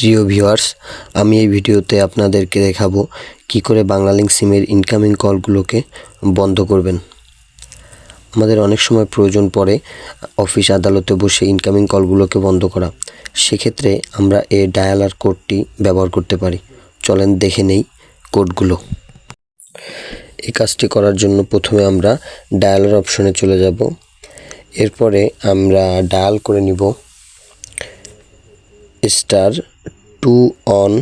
প্রিয় ভিউয়ার্স, আমি এই ভিডিওতে আপনাদেরকে দেখাবো কি করে বাংলালিংক সিমের ইনকামিং কলগুলোকে বন্ধ করবেন। আমাদের অনেক সময় প্রয়োজন পড়ে অফিস আদালতে বসে ইনকামিং কলগুলোকে বন্ধ করা। সেক্ষেত্রে আমরা এই ডায়ালার কোডটি ব্যবহার করতে পারি। চলেন দেখে নেই কোডগুলো এই কাজটি করার জন্য প্রথমে আমরা ডায়ালার অপশনে চলে যাব। এরপরে আমরা ডায়াল করে নিব। Star two on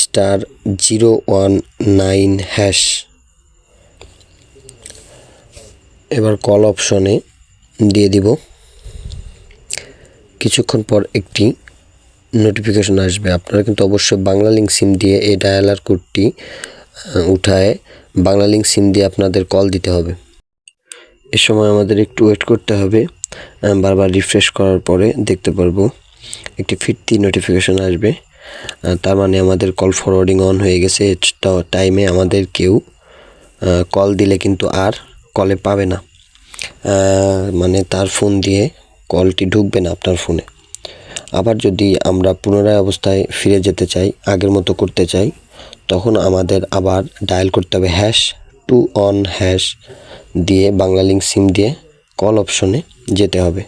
star zero one nine hash. এবার কল অপশনে দিয়ে দিব। কিছুক্ষণ পর একটি নোটিফিকেশন আসবে। আপনারা কিন্তু অবশ্যই বাংলা লিঙ্ক সিম দিয়ে এই ডায়ালার কোডটি উঠায় বাংলা লিঙ্ক সিম দিয়ে আপনাদের কল দিতে হবে। এ সময় আমাদের একটু ওয়েট করতে হবে। বারবার রিফ্রেশ করার পরে দেখতে পারব। একটি ফিরতি নোটিফিকেশন আসবে। তার মানে আমাদের কল ফরওয়ার্ডিং অন হয়ে গেছে। টাইমে আমাদের কেউ কল দিলে কিন্তু আর কলে পাবে না। মানে তার ফোন দিয়ে কলটি ঢুকবে না আপনার ফোনে আবার যদি আমরা পুনরায় অবস্থায় ফিরে যেতে চাই, আগের মতো করতে চাই, তখন আমাদের আবার ডায়াল করতে হবে হ্যাশ টু অন হ্যাশ দিয়ে বাংলা লিঙ্ক সিম দিয়ে কল অপশনে যেতে হবে।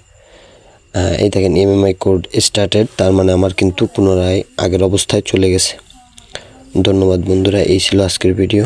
এই দেখেন এমএমআই কোড স্টার্টেড তার মানে আমার কিন্তু পুনরায় আগের অবস্থায় চলে গেছে। ধন্যবাদ বন্ধুরা, এই ছিল আজকের ভিডিও